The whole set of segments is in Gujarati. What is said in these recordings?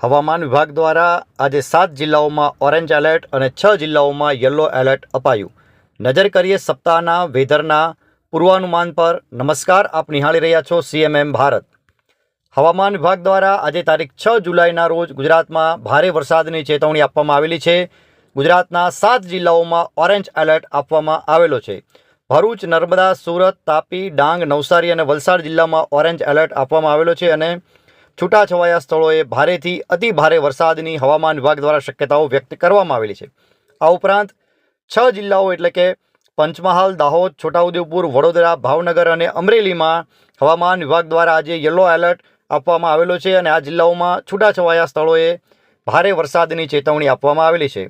હવામાન વિભાગ દ્વારા આજે સાત જિલ્લાઓમાં ઓરેન્જ એલર્ટ અને છ જિલ્લાઓમાં યલો એલર્ટ અપાયું. નજર કરીએ સપ્તાહના વેધરના પૂર્વાનુમાન પર. નમસ્કાર, આપ નિહાળી રહ્યા છો સીએમએમ ભારત. હવામાન વિભાગ દ્વારા આજે તારીખ છ જુલાઈના રોજ ગુજરાતમાં ભારે વરસાદની ચેતવણી આપવામાં આવેલી છે. ગુજરાતના સાત જિલ્લાઓમાં ઓરેન્જ એલર્ટ આપવામાં આવેલો છે. ભરૂચ, નર્મદા, સુરત, તાપી, ડાંગ, નવસારી અને વલસાડ જિલ્લામાં ઓરેન્જ એલર્ટ આપવામાં આવેલો છે અને છૂટાછવાયા સ્થળોએ ભારેથી અતિ ભારે વરસાદની હવામાન વિભાગ દ્વારા શક્યતાઓ વ્યક્ત કરવામાં આવેલી છે. આ ઉપરાંત છ જિલ્લાઓ એટલે કે પંચમહાલ, દાહોદ, છોટાઉદેપુર, વડોદરા, ભાવનગર અને અમરેલીમાં હવામાન વિભાગ દ્વારા આજે યલો એલર્ટ આપવામાં આવેલો છે અને આ જિલ્લાઓમાં છૂટાછવાયા સ્થળોએ ભારે વરસાદની ચેતવણી આપવામાં આવેલી છે.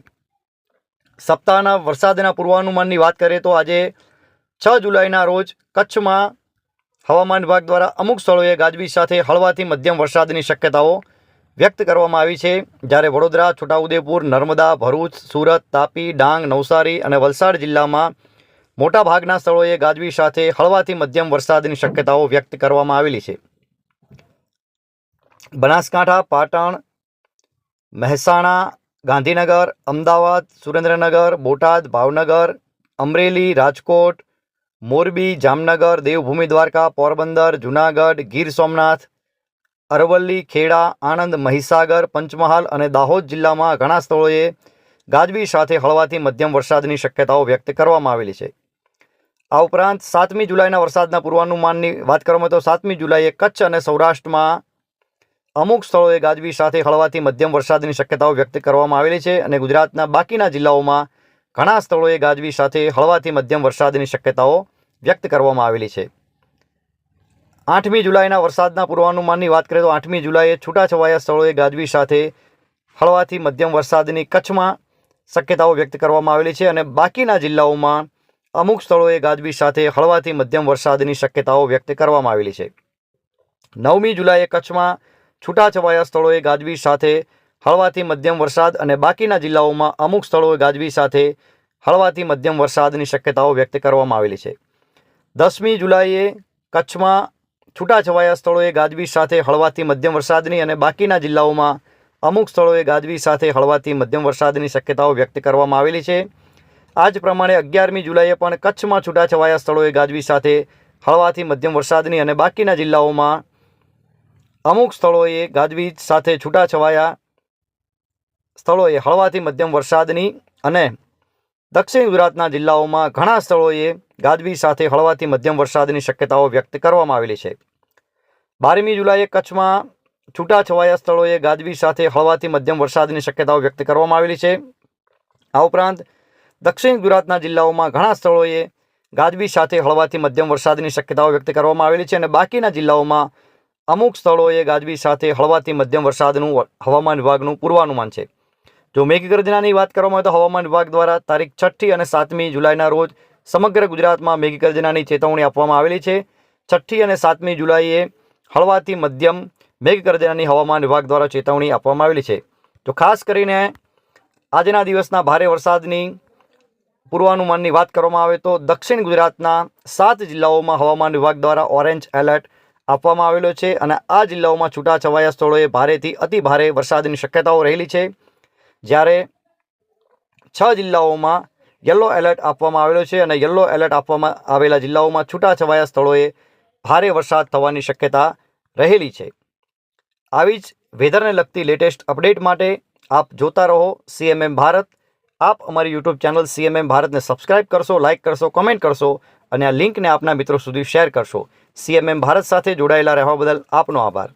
સપ્તાહના વરસાદના પૂર્વાનુમાનની વાત કરીએ તો આજે છ જુલાઈના રોજ કચ્છમાં હવામાન વિભાગ દ્વારા અમુક સ્થળોએ ગાજવીજ સાથે હળવાથી મધ્યમ વરસાદની શક્યતાઓ વ્યક્ત કરવામાં આવી છે. જ્યારે વડોદરા, છોટાઉદેપુર, નર્મદા, ભરૂચ, સુરત, તાપી, ડાંગ, નવસારી અને વલસાડ જિલ્લામાં મોટાભાગના સ્થળોએ ગાજવીજ સાથે હળવાથી મધ્યમ વરસાદની શક્યતાઓ વ્યક્ત કરવામાં આવેલી છે. બનાસકાંઠા, પાટણ, મહેસાણા, ગાંધીનગર, અમદાવાદ, સુરેન્દ્રનગર, બોટાદ, ભાવનગર, અમરેલી, રાજકોટ મોરબી, જામનગર, દેવભૂમિ, દ્વારકા, પોરબંદર, જુનાગઢ, ગીર સોમનાથ, અરવલ્લી, ખેડા, આણંદ, મહીસાગર, પંચમહાલ અને દાહોદ જિલ્લામાં ઘણા સ્થળોએ ગાજવીજ સાથે હળવાથી મધ્યમ વરસાદની શક્યતાઓ વ્યક્ત કરવામાં આવેલી છે. આ ઉપરાંત સાતમી જુલાઈના વરસાદના પૂર્વાનુમાનની વાત કરવામાં તો સાતમી જુલાઈએ કચ્છ અને સૌરાષ્ટ્રમાં અમુક સ્થળોએ ગાજવીજ સાથે હળવાથી મધ્યમ વરસાદની શક્યતાઓ વ્યક્ત કરવામાં આવેલી છે અને ગુજરાતના બાકીના જિલ્લાઓમાં ઘણા સ્થળોએ ગાજવીજ સાથે હળવાથી મધ્યમ વરસાદની શક્યતાઓ વ્યક્ત કરવામાં આવેલી છે. આઠમી જુલાઈના વરસાદના પૂર્વાનુમાનની વાત કરીએ તો આઠમી જુલાઈએ છૂટાછવાયા સ્થળોએ ગાજવી સાથે હળવાથી મધ્યમ વરસાદની કચ્છમાં શક્યતાઓ વ્યક્ત કરવામાં આવેલી છે અને બાકીના જિલ્લાઓમાં અમુક સ્થળોએ ગાજવી સાથે હળવાથી મધ્યમ વરસાદની શક્યતાઓ વ્યક્ત કરવામાં આવેલી છે. નવમી જુલાઈએ કચ્છમાં છૂટાછવાયા સ્થળોએ ગાજવી સાથે હળવાથી મધ્યમ વરસાદ અને બાકીના જિલ્લાઓમાં અમુક સ્થળોએ ગાજવી સાથે હળવાથી મધ્યમ વરસાદની શક્યતાઓ વ્યક્ત કરવામાં આવેલી છે. દસમી જુલાઈએ કચ્છમાં છૂટાછવાયા સ્થળોએ ગાજવીજ સાથે હળવાથી મધ્યમ વરસાદની અને બાકીના જિલ્લાઓમાં અમુક સ્થળોએ ગાજવીજ સાથે હળવાથી મધ્યમ વરસાદની શક્યતાઓ વ્યક્ત કરવામાં આવેલી છે. આ જ પ્રમાણે અગિયારમી જુલાઈએ પણ કચ્છમાં છૂટાછવાયા સ્થળોએ ગાજવીજ સાથે હળવાથી મધ્યમ વરસાદની અને બાકીના જિલ્લાઓમાં અમુક સ્થળોએ ગાજવીજ સાથે છૂટાછવાયા સ્થળોએ હળવાથી મધ્યમ વરસાદની અને દક્ષિણ ગુજરાતના જિલ્લાઓમાં ઘણા સ્થળોએ ગાજવીજ સાથે હળવાથી મધ્યમ વરસાદની શક્યતાઓ વ્યક્ત કરવામાં આવેલી છે. બારમી જુલાઈએ કચ્છમાં છૂટાછવાયા સ્થળોએ ગાજવીજ સાથે હળવાથી મધ્યમ વરસાદની શક્યતાઓ વ્યક્ત કરવામાં આવેલી છે. આ ઉપરાંત દક્ષિણ ગુજરાતના જિલ્લાઓમાં ઘણા સ્થળોએ ગાજવીજ સાથે હળવાથી મધ્યમ વરસાદની શક્યતાઓ વ્યક્ત કરવામાં આવેલી છે અને બાકીના જિલ્લાઓમાં અમુક સ્થળોએ ગાજવીજ સાથે હળવાથી મધ્યમ વરસાદનું હવામાન વિભાગનું પૂર્વાનુમાન છે. જો મેઘગર્જનાની વાત કરવામાં આવે તો હવામાન વિભાગ દ્વારા તારીખ છઠ્ઠી અને સાતમી જુલાઈના રોજ સમગ્ર ગુજરાતમાં મેઘગર્જનાની ચેતવણી આપવામાં આવેલી છે. છઠ્ઠી અને સાતમી જુલાઈએ હળવાથી મધ્યમ મેઘગર્જનાની હવામાન વિભાગ દ્વારા ચેતવણી આપવામાં આવેલી છે. તો ખાસ કરીને આજના દિવસના ભારે વરસાદની પૂર્વાનુમાનની વાત કરવામાં આવે તો દક્ષિણ ગુજરાતના સાત જિલ્લાઓમાં હવામાન વિભાગ દ્વારા ઓરેન્જ એલર્ટ આપવામાં આવેલો છે અને આ જિલ્લાઓમાં છૂટાછવાયા સ્થળોએ ભારેથી અતિ ભારે વરસાદની શક્યતાઓ રહેલી છે. જ્યારે છ જિલ્લાઓમાં યલો એલર્ટ આપવામાં આવેલો છે અને યલો એલર્ટ આપવામાં આવેલા જિલ્લાઓમાં છૂટાછવાયા સ્થળોએ ભારે વરસાદ થવાની શક્યતા રહેલી છે. આવી જ વેધરને લગતી લેટેસ્ટ અપડેટ માટે આપ જોતા રહો સીએમએમ ભારત. આપ અમારી યુટ્યુબ ચેનલ સીએમએમ ભારતને સબસ્ક્રાઇબ કરશો, લાઇક કરશો, કમેન્ટ કરશો અને આ લિંકને આપના મિત્રો સુધી શેર કરશો. સીએમએમ ભારત સાથે જોડાયેલા રહેવા બદલ આપનો આભાર.